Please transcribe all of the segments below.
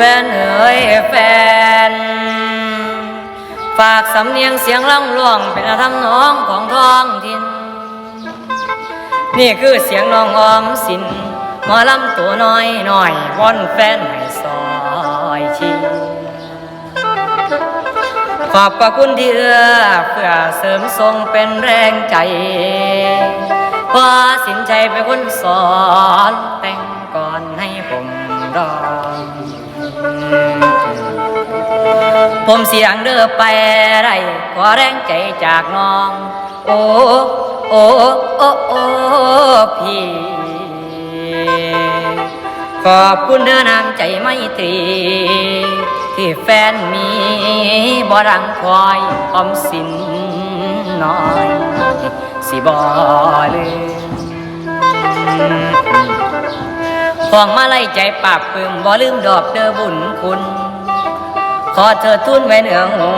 ฟนเอ๋ยแฟน ฝากสำเนียงเสียงล่องล่วงเป็นทำนองของท้องถิ่น นี่คือเสียงน้องออมสินหมอลำตัวน้อยหน่อยวอนแฟนให้ซอยชียร์ขอบพระคุณที่เอื้อเพื่อเสริมทรงเป็นแรงใจว่าสินใจเป็นคนสอนแต่งก่อนให้ผม รองผมเสียงเด้อไปไรขอแรงใจจากน้อง โอ้โอ้โอ้โอ้พี่ขอบคุณเด้อน้ำใจไม่ตรีที่แฟนมีบ่รังคอยออมสินน้อย สิบ่ลืม ฟองมาไล่ใจปาบปลื้มบ่ลืมดอกเดอบุญคุณ ขอเธอทุนไว้เหนือหั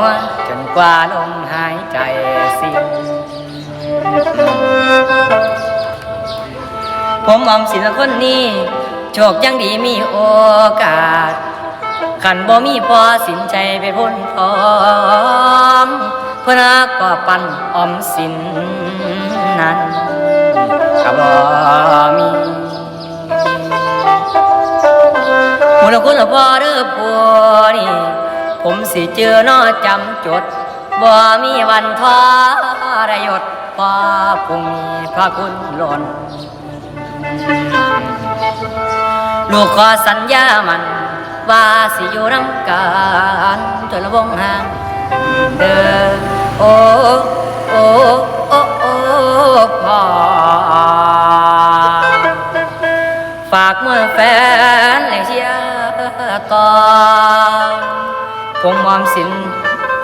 วจนกว่าลมหายใจสิ้นผมออมสินคนนี้โชคยังดีมีโอกาสขันบ่มีพอสินใจไปพ้นพร้อมเพื่อนก็ปันออมสินนั้นก็บ่มี มูลคุณพ่อเด้อผัวนี่ผมสิเจอน้อจำจดบ่มีวันท้อระยศเพราะผมมีพระคุณหล้นลูกขอสัญญามัน ว่าสิอยู่น้ำกันจนละวงห่างเด้อโอ้โอ้โอ้โอ้พ่อฝากเมวลแฟนให้เชีย ร์ต่อผมมอมสิน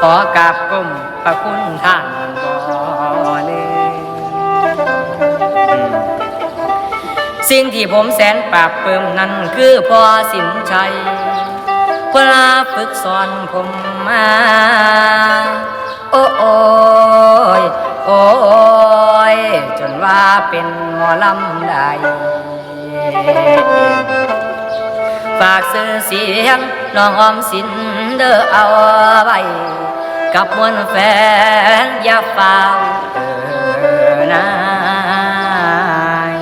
ขอกราบก้มพระคุณท่านบ่เลยสิ่งที่ผมแสนปราบเปิมนั้นคือพ่อสินชัยเพื่อฝึกสอนผมมา โอ้โอยโอ้ยจนว่าเป็นหมอลำได้ ฝากสื่อเสียงน้องออมสินเด้อเอาไว้กับมวลแฟนอย่าเฝ้าเออนาย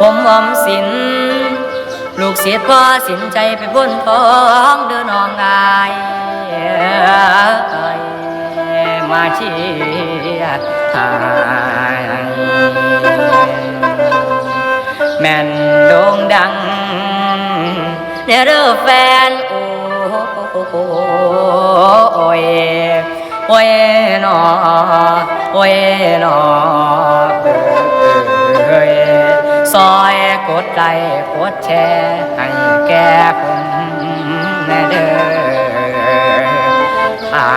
ผมออมสิน ลูกเสียดพ่อสินใจไปพ้นท้องเด้อน้องอายมาเชียร์ให้ แม่นโด่งดังเนเรอแฟนโอ้ยโอ้ยนอโอ้ยนอเอ้ยซอยกดไลค์กดแชร์ให้แก่ผมแน่เด้ออ่า